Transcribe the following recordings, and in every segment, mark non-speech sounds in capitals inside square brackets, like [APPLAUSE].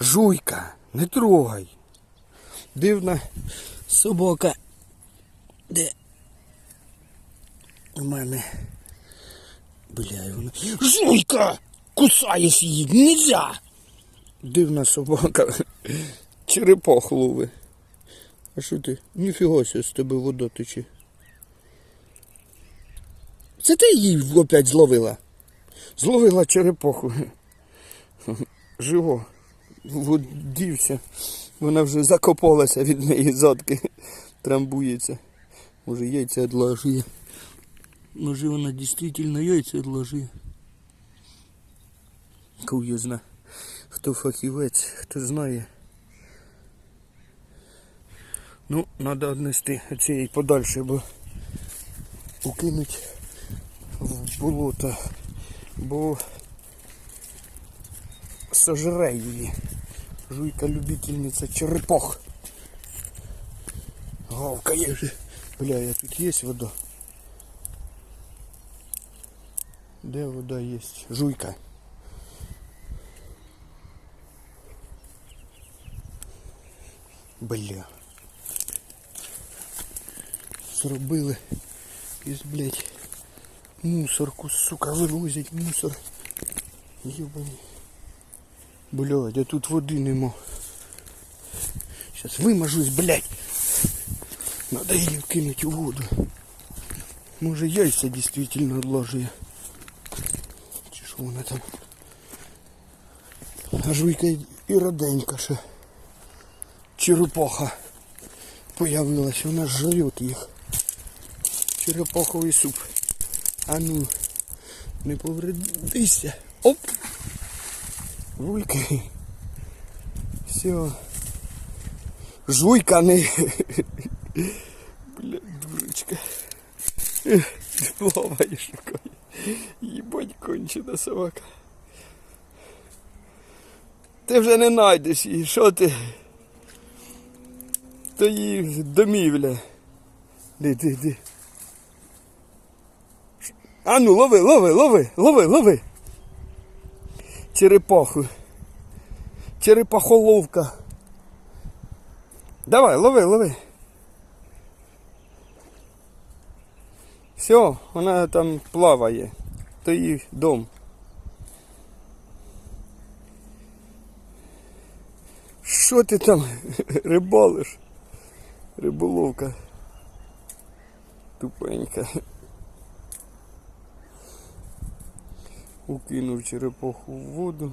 Жуйка, не трогай. Дивна собака. Де? У мене. Бля, вона. Жуйка! Кусаєш її, нельзя! Дивна собака. Черепах лови. А що ти? Ніфіга себе з тебе вода тече. Це ти її опять зловила? Зловила черепаху. Живо. Водівся. Вона вже закопалася від неї задки. Трамбується. Може яйця відложує. Може вона дійсно яйця відложує. Куюзна. Хто фахівець, хто знає. Ну, треба віднести цієї подальше, бо укинуть в болото, бо сожре її. Жуйка любительниця черепах. Гавкає вже. Бля, я тут є вода. Де вода є? Жуйка. Бля. Зробили із, блядь, мусорку, сука, вивозять мусор. Єбаний. Блядь, а тут води нема. Сейчас вимажусь, блядь. Надо її кинуть у воду. Може яйця дійсно відложує. Чи що вона там? А жуйка і роденька ще. Черепаха появилась, вона жрет їх. Черепаховий суп. А ну, не повредися. Оп! Жуйка. Все. Жуйка. Бля, дурочка. Плаваєш рукою. Їбать кончена собака. Ти вже не знайдеш її, що ти? То її домівля. Ди, ди, ди. А ну, лови, лови, лови, лови, лови. Черепаху. Черепахоловка. Давай, лови, лови. Все, вона там плаває. То її дом. Що ти там [LAUGHS] рибалиш? Риболовка. Тупенька. Укинув черепаху в воду.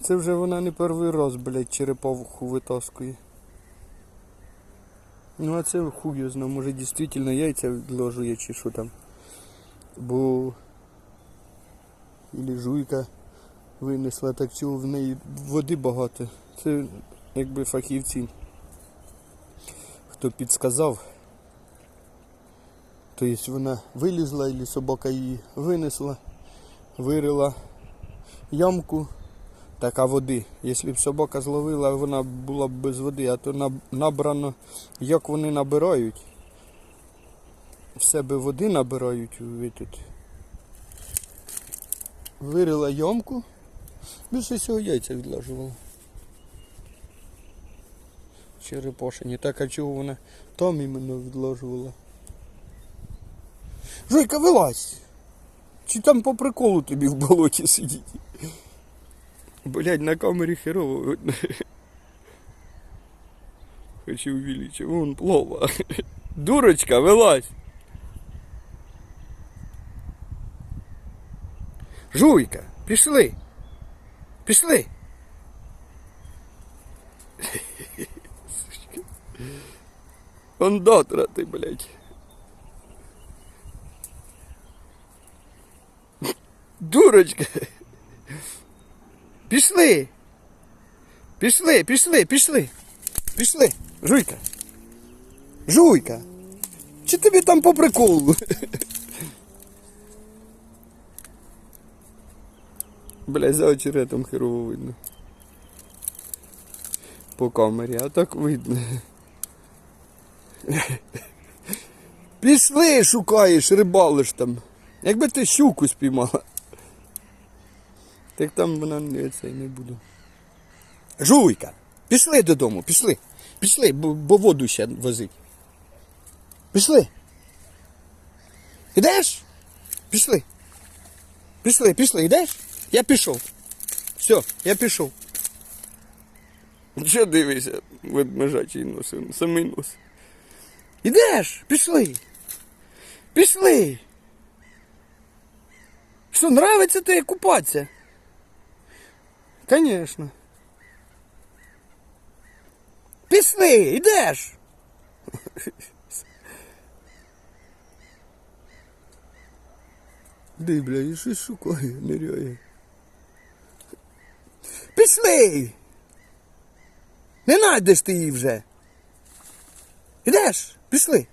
Це вже вона не перший раз, блядь, черепаху витаскує. Ну а це хуй знає, може дійсно яйця відложує чи що там. Бо Ілі жуйка винесла, так чого в неї води багато. Це якби фахівці. Хто підсказав. Тобто вона вилізла, і собака її винесла, вирила ямку, така води. Якщо б собака зловила, вона була б без води, а то набрано, як вони набирають. В себе води набирають ви тут. Вирила ямку, більше всього яйця відлажувала. Черепашені. Так, а чого вона там іменно відложувала? Жойка, вилазь! Чи там по приколу тобі в болоті сидіти? Блять, на камері херово видно. Хочу увеличить. Вон плова. Дурочка, вилазь! Жуйка, пішли! Пішли! Кондатора ти, блядь. Дурочка. Пішли. Пішли, пішли, пішли. Пішли. Жуйка. Жуйка. Чи тобі там по приколу? Блядь, за очеретом херово видно. По камері, а так видно. Пішли, шукаєш, рибалиш там. Якби ти щуку спіймала. Так там вона не це не буду. Жуйка, пішли додому, пішли. Пішли, бо, бо воду ще возить. Пішли. Ідеш? Пішли. Пішли, пішли, йдеш? Я пішов. Все, я пішов. Що дивишся, ведмежачий нос, самий нос. Ідеш? Пішли. Пішли. Що, нравиться тобі купатися? Конечно. Пішли, йдеш. Ди, бля, і щось шукає, ниряє. Пішли! Не найдеш ти її вже. Ідеш? Пішли.